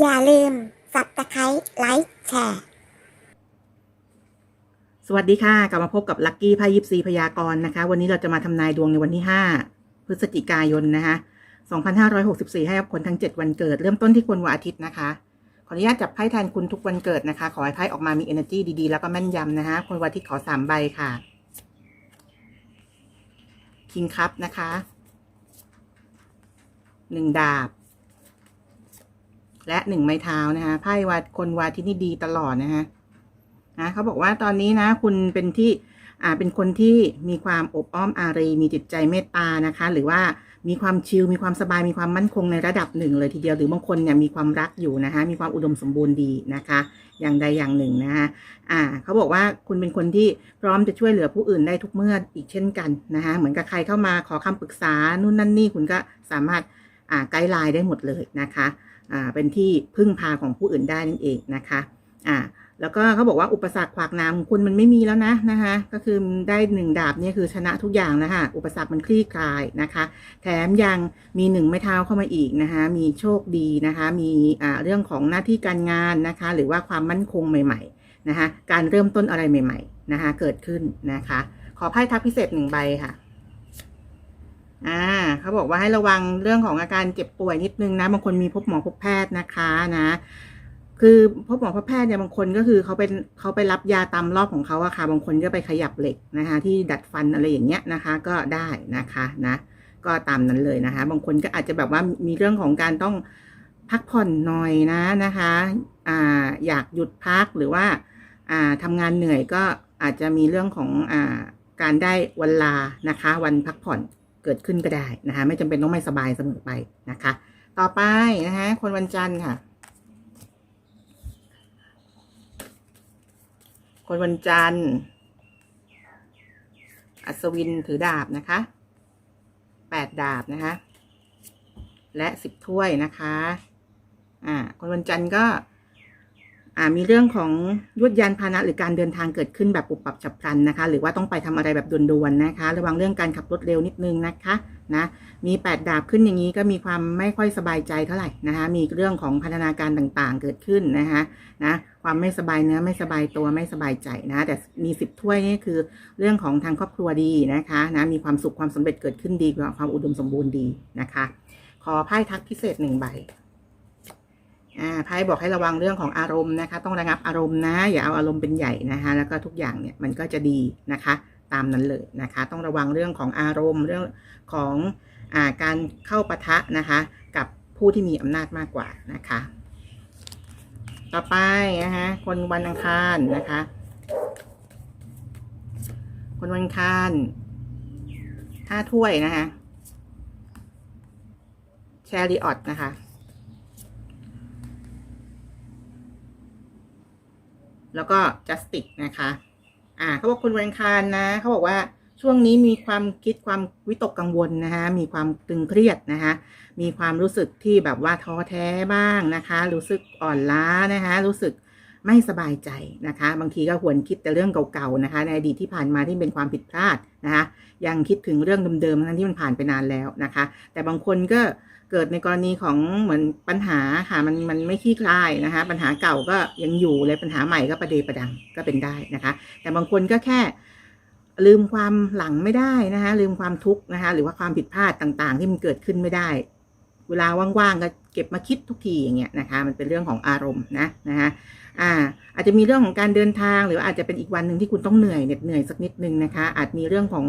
อย่าลืมสับตะไคร้ไลค์แชร์สวัสดีค่ะ กลับมาพบกับลัคกี้ไพ่ยิปซีพยากรณ์นะคะ วันนี้เราจะมาทำนายดวงในวันที่ 5 พฤศจิกายนนะคะ2564 ให้กับคนทั้ง 7 วันเกิด เริ่มต้นที่คนวันอาทิตย์นะคะ ขออนุญาตจับไพ่แทนคุณทุกวันเกิดนะคะ ขอให้ไพ่ออกมามี energy ดีๆ แล้วก็แม่นยำนะคะ คนวันอาทิตย์ขอ 3 ใบค่ะคิงคัพนะคะหนึ่งดาบ และหนึ่งไม้เท้านะคะไพ่วาดคนวาที่นี่ดีตลอดนะคะนะเขาบอกว่าตอนนี้นะ คุณเป็นที่อ่าเป็นคนที่มีความอบอ้อมอารี มีจิตใจเมตตานะคะ หรือว่ามีความชิลมีความสบายมีความมั่นคงในระดับหนึ่งเลยทีเดียวหรือบางคนเนี่ยมีความรักอยู่นะคะมีความอุดมสมบูรณ์ดีนะคะ อย่างใดอย่างหนึ่งนะคะอ่าเขาบอกว่าคุณเป็นคนที่พร้อมจะช่วยเหลือผู้อื่นได้ทุกเมื่ออีกเช่นกันนะคะเหมือนกับใครเข้ามาขอคำปรึกษานู่นนั่นนี่คุณก็สามารถอ่าไกด์ไลน์ได้หมดเลยนะคะ เป็นที่พึ่งพาของผู้อื่นได้นั่นเองนะคะอ่าแล้วก็เขาบอกว่าอุปสรรคขวากน้ำของคุณมันไม่มีแล้วนะนะคะก็คือได้หนึ่งดาบเนี่ยคือชนะทุกอย่างนะคะอุปสรรคมันคลี่คลายนะคะ แถมยังมีหนึ่งไม้เท้าเข้ามาอีกนะคะมีโชคดีนะคะมีอ่าเรื่องของหน้าที่การงานนะคะ หรือว่าความมั่นคงใหม่ๆนะคะการเริ่มต้นอะไรใหม่ ๆนะคะเกิดขึ้นนะคะ ขอไพ่ทักพิเศษหนึ่งใบค่ะ อ่าเขาบอกว่าให้ระวังเรื่องของอาการเจ็บป่วยนิดนึงนะ บางคนมีพบหมอพบแพทย์นะคะนะคือพบหมอพบแพทย์เนี่ยบางคนก็คือเขาเป็นเขาไปรับยาตามรอบของเขาอะค่ะ บางคนก็ไปขยับเหล็กนะคะ ที่ดัดฟันอะไรอย่างเงี้ยนะคะ ก็ได้นะคะนะ ก็ตามนั้นเลยนะคะ บางคนก็อาจจะแบบว่ามีเรื่องของการต้องพักผ่อนหน่อยนะนะคะอ่าอยากหยุดพักหรือว่าอ่าทำงานเหนื่อยก็อาจจะมีเรื่องของอ่าการได้วันลานะคะ วันพักผ่อน เกิดขึ้นก็ได้นะคะไม่จำเป็นต้องไม่สบายเสมอไปนะคะ ต่อไปนะคะคนวันจันทร์ค่ะ คนวันจันทร์อัศวินถือดาบนะคะแปดดาบนะคะ และสิบถ้วยนะคะ อ่า คนวันจันทร์ก็ มีเรื่องของยวดยานพาหนะหรือการเดินทางเกิดขึ้นแบบปุบปับฉับพลันนะคะ หรือว่าต้องไปทำอะไรแบบด่วนๆนะคะ ระวังเรื่องการขับรถเร็วนิดนึงนะคะนะมีแปดดาบขึ้นอย่างนี้ก็มีความไม่ค่อยสบายใจเท่าไหร่นะคะมีเรื่องของพัฒนาการต่างๆเกิดขึ้นนะคะนะความไม่สบายเนื้อไม่สบายตัวไม่สบายใจนะแต่มีสิบถ้วยนี่คือเรื่องของทางครอบครัวดีนะคะนะมีความสุขความสำเร็จเกิดขึ้นดีกว่าความอุดมสมบูรณ์ดีนะคะ ขอไพ่ทักพิเศษหนึ่งใบ ไพ่บอกให้ระวังเรื่องของอารมณ์นะคะ ต้องระงับอารมณ์นะ อย่าเอาอารมณ์เป็นใหญ่นะคะ แล้วก็ทุกอย่างเนี่ยมันก็จะดีนะคะ ตามนั้นเลยนะคะ ต้องระวังเรื่องของอารมณ์เรื่องของอาการเข้าปะทะนะคะ กับผู้ที่มีอำนาจมากกว่านะคะ ต่อไปนะคะคนวันอังคารนะคะ คนวันอังคารห้าถ้วยนะคะแชริออตนะคะ แล้วก็จัสติกนะคะ อ่าเขาบอกคนวันอังคารนะเขาบอกว่าช่วงนี้มีความคิดความวิตกกังวลนะคะมีความตึงเครียดนะคะมีความรู้สึกที่แบบว่าท้อแท้บ้างนะคะ รู้สึกอ่อนล้านะคะรู้สึกไม่สบายใจนะคะ บางทีก็หวนคิดแต่เรื่องเก่าๆนะคะ ในอดีตที่ผ่านมาที่เป็นความผิดพลาดนะคะ ยังคิดถึงเรื่องเดิมๆทั้งที่มันผ่านไปนานแล้วนะคะ แต่บางคนก็ เกิดในกรณีของเหมือนปัญหาค่ะมันมันไม่คลี่คลายนะคะ ปัญหาเก่าก็ยังอยู่เลยปัญหาใหม่ก็ประเดประดังก็เป็นได้นะคะ แต่บางคนก็แค่ลืมความหลังไม่ได้นะคะลืมความทุกข์นะคะหรือว่าความผิดพลาดต่างๆ ที่มันเกิดขึ้นไม่ได้ เวลาว่างๆก็เก็บมาคิดทุกทีอย่างเงี้ยนะคะ มันเป็นเรื่องของอารมณ์นะนะคะอ่าอาจจะมีเรื่องของการเดินทาง หรือว่าอาจจะเป็นอีกวันหนึ่งที่คุณต้องเหนื่อยเหน็ดเหนื่อยสักนิดนึงนะคะ อาจมีเรื่องของ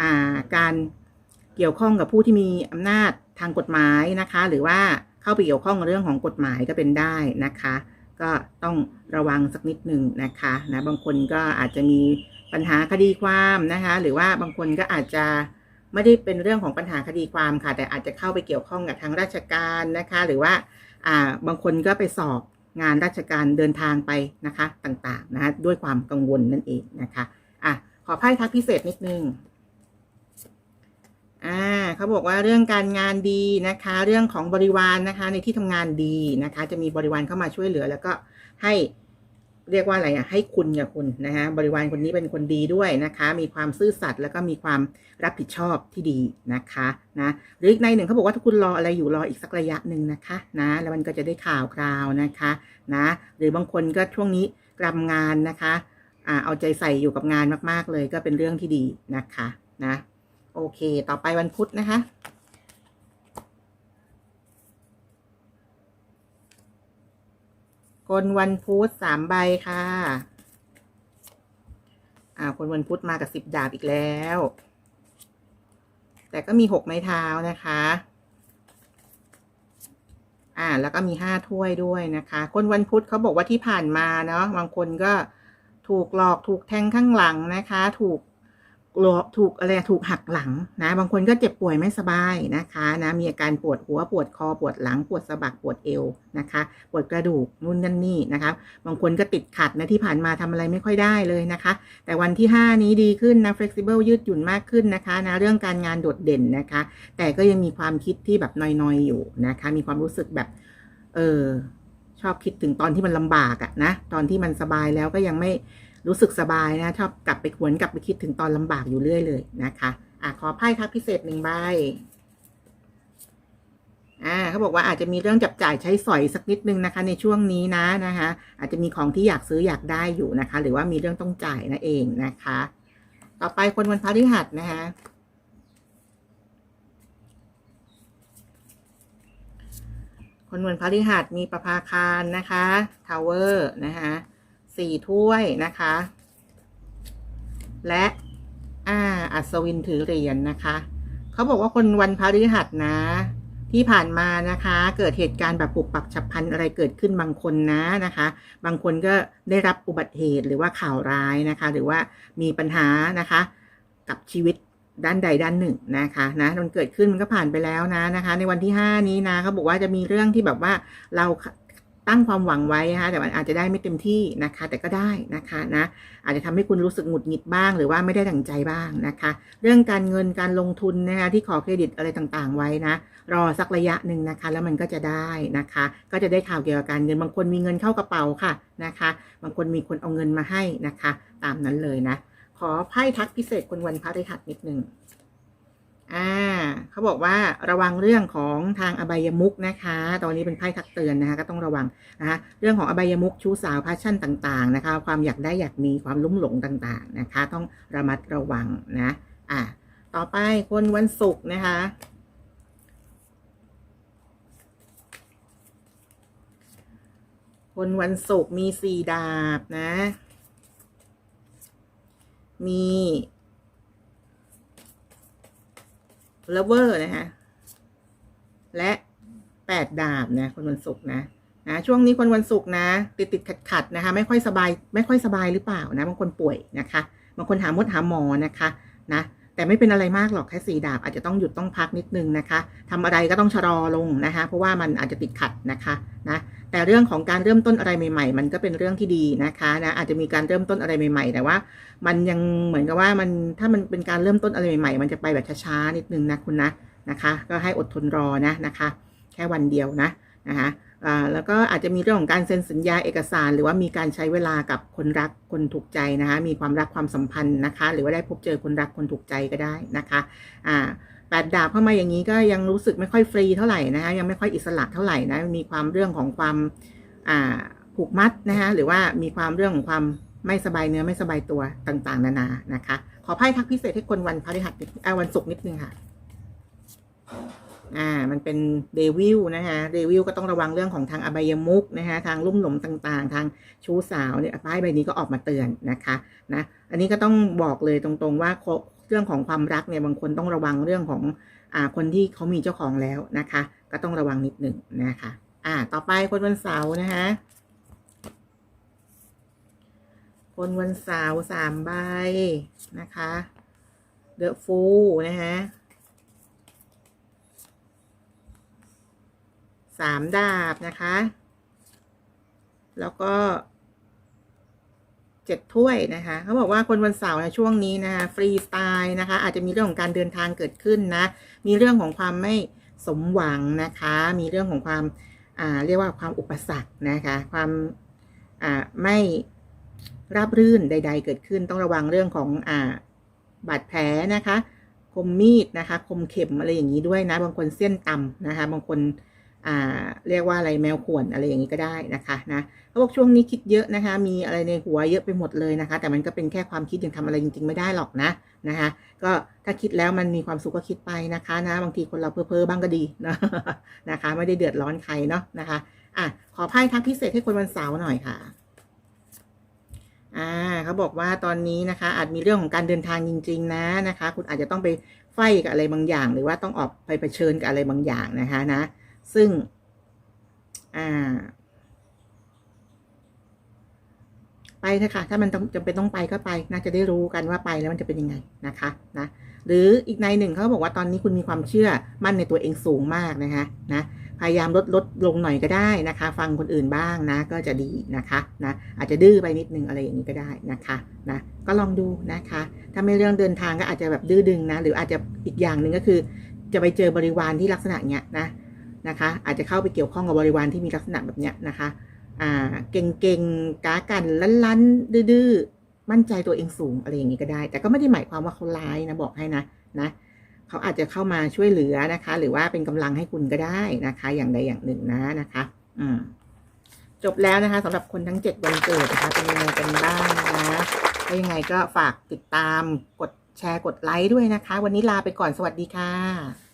อ่าการเกี่ยวข้องกับผู้ที่มีอำนาจ ทางกฎหมายนะคะ หรือว่าเข้าไปเกี่ยวข้องกับเรื่องของกฎหมายก็เป็นได้นะคะ ก็ต้องระวังสักนิดหนึ่งนะคะนะบางคนก็อาจจะมีปัญหาคดีความนะคะ หรือว่าบางคนก็อาจจะไม่ได้เป็นเรื่องของปัญหาคดีความค่ะ แต่อาจจะเข้าไปเกี่ยวข้องกับทางราชการนะคะ หรือว่าอ่าบางคนก็ไปสอบงานราชการเดินทางไปนะคะต่างๆนะคะด้วยความกังวลนั่นเองนะคะอะขอไพ่ทักพิเศษนิดนึง อ่าเขาบอกว่าเรื่องการงานดีนะคะ เรื่องของบริวารนะคะ ในที่ทำงานดีนะคะ จะมีบริวารเข้ามาช่วยเหลือ แล้วก็ให้เรียกว่าอะไรอะให้คุณกับคุณนะคะบริวารคนนี้เป็นคนดีด้วยนะคะ มีความซื่อสัตย์แล้วก็มีความรับผิดชอบที่ดีนะคะนะหรืออีกในหนึ่งเขาบอกว่าถ้าคุณรออะไรอยู่รออีกสักระยะหนึ่งนะคะนะแล้วมันก็จะได้ข่าวคราวนะคะนะหรือบางคนก็ช่วงนี้กรำงานนะคะอ่าเอาใจใส่อยู่กับงานมาก ๆ เลยก็เป็นเรื่องที่ดีนะคะนะ โอเค ต่อไปวันพุธนะคะ คนวันพุธสามใบค่ะ อ่า คนวันพุธมากับสิบดาบอีกแล้ว แต่ก็มีหกไม้เท้านะคะ อ่า แล้วก็มีห้าถ้วยด้วยนะคะ คนวันพุธเขาบอกว่าที่ผ่านมาเนาะ บางคนก็ถูกหลอกถูกแทงข้างหลังนะคะ ถูก หลอกถูกอะไรถูกหักหลังนะบางคนก็เจ็บป่วยไม่สบายนะคะนะมีอาการปวดหัวปวดคอปวดหลัง ปวดสะบักปวดเอวนะคะปวดกระดูกนู่นนั่นนี่นะคะบางคนก็ติดขัดนะที่ผ่านมาทำอะไรไม่ค่อยได้เลยนะคะ แต่วันที่ 5 นี้ดีขึ้นนะ flexible ยืดหยุ่นมากขึ้นนะคะนะเรื่องการงานโดดเด่นนะคะ แต่ก็ยังมีความคิดที่แบบนอยๆอยู่นะคะมีความรู้สึกแบบเออชอบคิดถึงตอนที่มันลำบากอะนะตอนที่มันสบายแล้วก็ยังไม่ รู้สึกสบายนะชอบกลับไปหวนกลับไปคิดถึงตอนลำบากอยู่เรื่อยเลยนะคะอะขอไพ่ครับพิเศษหนึ่งใบอ่าเขาบอกว่าอาจจะมีเรื่องจับจ่ายใช้สอยสักนิดนึงนะคะ ในช่วงนี้นะนะคะอาจจะมีของที่อยากซื้ออยากได้อยู่นะคะ หรือว่ามีเรื่องต้องจ่ายนั่นเองนะคะ ต่อไปคนวันพฤหัสนะคะคนวันพฤหัสมีประภาคารนะคะทาวเวอร์นะคะ สี่ถ้วยนะคะ และอ่าอัศวินถือเหรียญนะคะเขาบอกว่าคนวันพฤหัสนะ ที่ผ่านมานะคะ เกิดเหตุการณ์แบบปุบปับฉับพลันอะไรเกิดขึ้นบางคนนะนะคะ บางคนก็ได้รับอุบัติเหตุหรือว่าข่าวร้ายนะคะ หรือว่ามีปัญหานะคะ กับชีวิตด้านใดด้านหนึ่งนะคะนะมันเกิดขึ้นมันก็ผ่านไปแล้วนะนะคะ ในวันที่ 5 นี้นะเขาบอกว่าจะมีเรื่องที่แบบว่าเรา ตั้งความหวังไว้นะคะแต่มันอาจจะได้ไม่เต็มที่นะคะ แต่ก็ได้นะคะนะอาจจะทำให้คุณรู้สึกหงุดหงิดบ้าง หรือว่าไม่ได้ดั่งใจบ้างนะคะ เรื่องการเงินการลงทุนนะคะที่ขอเครดิตอะไรต่างๆ ไว้นะ รอสักระยะหนึ่งนะคะ แล้วมันก็จะได้นะคะ ก็จะได้ข่าวเกี่ยวกับการเงินบางคนมีเงินเข้ากระเป๋าค่ะนะคะ บางคนมีคนเอาเงินมาให้นะคะ ตามนั้นเลยนะ ขอไพ่ทักพิเศษคนวันพฤหัสนิดนึง อ่าเขาบอกว่าระวังเรื่องของทางอบายมุกนะคะ ตอนนี้เป็นไพ่ทักเตือนนะคะ ก็ต้องระวังนะคะเรื่องของอบายมุกชู้สาวพาชั่นต่าง ๆ นะคะ ความอยากได้อยากมีความลุ่มหลงต่าง ๆ นะคะ ต้องระมัดระวังนะอ่าต่อไปคนวันศุกร์นะคะ คนวันศุกร์มีสี่ดาบนะ มี เลเวอร์นะคะและแปดดาบนะ คนวันศุกร์นะนะช่วงนี้คนวันศุกร์นะ ติดติดขัดขัดนะคะ ไม่ค่อยสบาย ไม่ค่อยสบายหรือเปล่านะบางคนป่วยนะคะบางคนหามดหาหมอนะคะนะแต่ไม่เป็นอะไรมากหรอกแค่สี่ดาบ อาจจะต้องหยุดต้องพักนิดนึงนะคะทำอะไรก็ต้องชะลอลงนะคะ เพราะว่ามันอาจจะติดขัดนะคะนะ แต่เรื่องของการเริ่มต้นอะไรใหม่ ๆ มันก็เป็นเรื่องที่ดีนะคะนะอาจจะมีการเริ่มต้นอะไรใหม่ ๆ แต่ว่า มันยังเหมือนกับว่ามันถ้ามันเป็นการเริ่มต้นอะไรใหม่ ๆ มันจะไปแบบช้าๆนิดนึงนะคุณนะนะคะ ก็ให้อดทนรอนะนะคะ แค่วันเดียวนะนะคะแล้วก็อาจจะมีเรื่องของการเซ็นสัญญาเอกสาร หรือว่ามีการใช้เวลากับคนรักคนถูกใจนะคะ มีความรักความสัมพันธ์นะคะ หรือว่าได้พบเจอคนรักคนถูกใจก็ได้นะคะอ่า แปดดาบเข้ามาอย่างนี้ก็ยังรู้สึกไม่ค่อยฟรีเท่าไหร่นะคะยังไม่ค่อยอิสระเท่าไหร่นะมีความเรื่องของความอ่าผูกมัดนะคะหรือว่ามีความเรื่องของความไม่สบายเนื้อไม่สบายตัวต่างๆ นานานะคะ ขอไพ่ทักพิเศษให้คนวันพฤหัสวันศุกร์นิดนึงค่ะอ่ามันเป็นเดวิลนะคะเดวิลก็ต้องระวังเรื่องของทางอบายมุกนะคะทางลุ่มหลงต่างๆ ทางชู้สาวเนี่ยป้ายใบนี้ก็ออกมาเตือนนะคะนะอันนี้ก็ต้องบอกเลยตรงๆว่า เรื่องของความรักเนี่ยบางคนต้องระวังเรื่องของอ่าคนที่เขามีเจ้าของแล้วนะคะ ก็ต้องระวังนิดหนึ่งนะคะอ่าต่อไปคนวันเสาร์นะคะคนวันเสาร์สามใบนะคะเดอะฟูนะคะสามดาบนะคะ แล้วก็ เจ็ดถ้วยนะคะ เขาบอกว่าคนวันเสาร์นะช่วงนี้นะคะฟรีสไตล์นะคะ อาจจะมีเรื่องของการเดินทางเกิดขึ้นนะ มีเรื่องของความไม่สมหวังนะคะ มีเรื่องของความอ่าเรียกว่าความอุปสรรคนะคะ ความอ่าไม่ราบรื่นใด ๆ เกิดขึ้นต้องระวังเรื่องของอ่าบาดแผลนะคะ คมมีดนะคะ คมเข็มอะไรอย่างนี้ด้วยนะ บางคนเส้นต่ำนะคะ บางคน อ่าเรียกว่าอะไรแมวข่วนอะไรอย่างนี้ก็ได้นะคะนะเขาบอกช่วงนี้คิดเยอะนะคะ มีอะไรในหัวเยอะไปหมดเลยนะคะ แต่มันก็เป็นแค่ความคิดยังทำอะไรจริง ๆ ไม่ได้หรอกนะนะคะ ก็ถ้าคิดแล้วมันมีความสุขก็คิดไปนะคะนะบางทีคนเราเพ้อๆบ้างก็ดีนะนะคะ ไม่ได้เดือดร้อนใครเนาะนะคะอะขอไพ่ทักพิเศษให้คนวันเสาร์หน่อยค่ะอ่าเขาบอกว่าตอนนี้นะคะ อาจมีเรื่องของการเดินทางจริง ๆ นะนะคะ คุณอาจจะต้องไปไฟกับอะไรบางอย่าง หรือว่าต้องออกไปเผชิญกับอะไรบางอย่างนะคะนะ ซึ่ง อ่า ไปเถอะค่ะถ้ามันจำเป็นต้องไปก็ไปน่าจะได้รู้กันว่าไปแล้วมันจะเป็นยังไงนะคะนะหรืออีกในหนึ่งเขาบอกว่าตอนนี้คุณมีความเชื่อมั่นในตัวเองสูงมากนะคะนะพยายามลดลดลงหน่อยก็ได้นะคะ ฟังคนอื่นบ้างนะ ก็จะดีนะคะนะอาจจะดื้อไปนิดนึงอะไรอย่างนี้ก็ได้นะคะนะก็ลองดูนะคะ ถ้าไม่เรื่องเดินทางก็อาจจะแบบดื้อดึงนะ หรืออาจจะอีกอย่างหนึ่งก็คือ จะไปเจอบริวารที่ลักษณะเนี้ยนะ นะคะ อาจจะเข้าไปเกี่ยวข้องกับบริวารที่มีลักษณะแบบเนี้ยนะคะอ่าเก่งๆกากันลันๆดื้อมั่นใจตัวเองสูงอะไรอย่างนี้ก็ได้ แต่ก็ไม่ได้หมายความว่าเขาร้ายนะบอกให้นะนะเขาอาจจะเข้ามาช่วยเหลือนะคะ หรือว่าเป็นกำลังให้คุณก็ได้นะคะ อย่างใดอย่างหนึ่งนะนะคะอืมจบแล้วนะคะสำหรับคนทั้งเจ็ดวันเกิดนะคะเป็นยังไงกันบ้างนะถ้ายังไงก็ฝากติดตามกดแชร์กดไลค์ด้วยนะคะ วันนี้ลาไปก่อนสวัสดีค่ะ